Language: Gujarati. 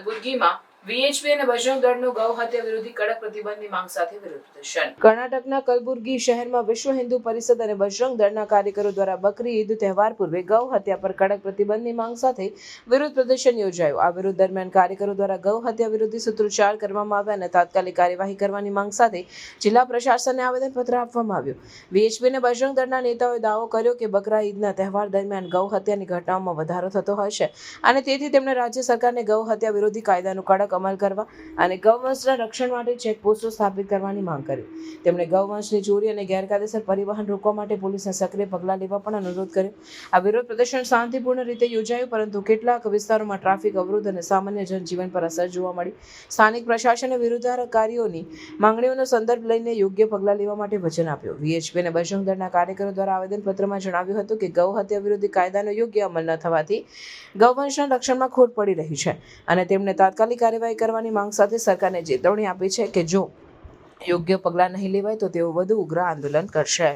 કલબુર્ગીમાં વીએચપી અને બજરંગ દળનો ગૌ હત્યા વિરોધી કડક પ્રતિબંધની માંગ સાથે વિરોધ પ્રદર્શન. કર્ણાટકના કલબુર્ગી શહેરમાં વિશ્વ હિન્દુ પરિષદ અને બજરંગ દળના કાર્યકરો દ્વારા બકરી ઈદ તહેવાર પૂર્વે ગૌ હત્યા પર કડક પ્રતિબંધની માંગ સાથે વિરોધ પ્રદર્શન યોજાયું. આ વિરોધ દરમિયાન કાર્યકરો દ્વારા ગૌ હત્યા વિરોધી સૂત્રોચ્ચાર કરવામાં આવ્યા અને તાત્કાલિક કાર્યવાહી કરવાની માંગ સાથે જિલ્લા પ્રશાસનને આવેદનપત્ર આપવામાં આવ્યું. વીએચપી અને બજરંગ દળના નેતાઓએ દાવો કર્યો કે બકરા ઈદના તહેવાર દરમિયાન ગૌ હત્યાની ઘટનાઓમાં વધારો થતો હોય છે અને તેથી તેમણે રાજ્ય સરકારને ગૌ હત્યા વિરોધી કાયદાનું કડક અમલ કરવા અને ગૌવંશના રક્ષણ માટે ચેકપોસ્ટો સ્થાપિત કરવાની માંગ કરી. તેમણે ગૌવંશની ચોરી અને ગેરકાયદેસર પરિવહન રોકવા માટે પોલીસને સક્રિય પગલાં લેવા પણ અનુરોધ કર્યો. આ વિરોધ પ્રદર્શન શાંતિપૂર્ણ રીતે યોજાયું, પરંતુ કેટલાક વિસ્તારોમાં ટ્રાફિક અવરોધ અને સામાન્ય જનજીવન પર અસર જોવા મળી. સ્થાનિક પ્રશાસને વિરોધકારીઓની માંગણીઓનો સંદર્ભ લઈને યોગ્ય પગલાં લેવા માટે વચન આપ્યું. વીએચપી અને બજરંગ દળના કાર્યકરો દ્વારા આવેદનપત્રમાં જણાવ્યું હતું કે ગૌ હત્યા વિરોધી કાયદાનો યોગ્ય અમલ ન થવાથી ગૌવંશના રક્ષણમાં ખોટ પડી રહી છે અને તેમણે તાત્કાલિક કાર્યવાહી કરવાની માંગ સાથે સરકારને ચેતવણી આપી છે કે જો યોગ્ય પગલાં નહીં લેવાય તો તેઓ વધુ ઉગ્ર આંદોલન કરશે.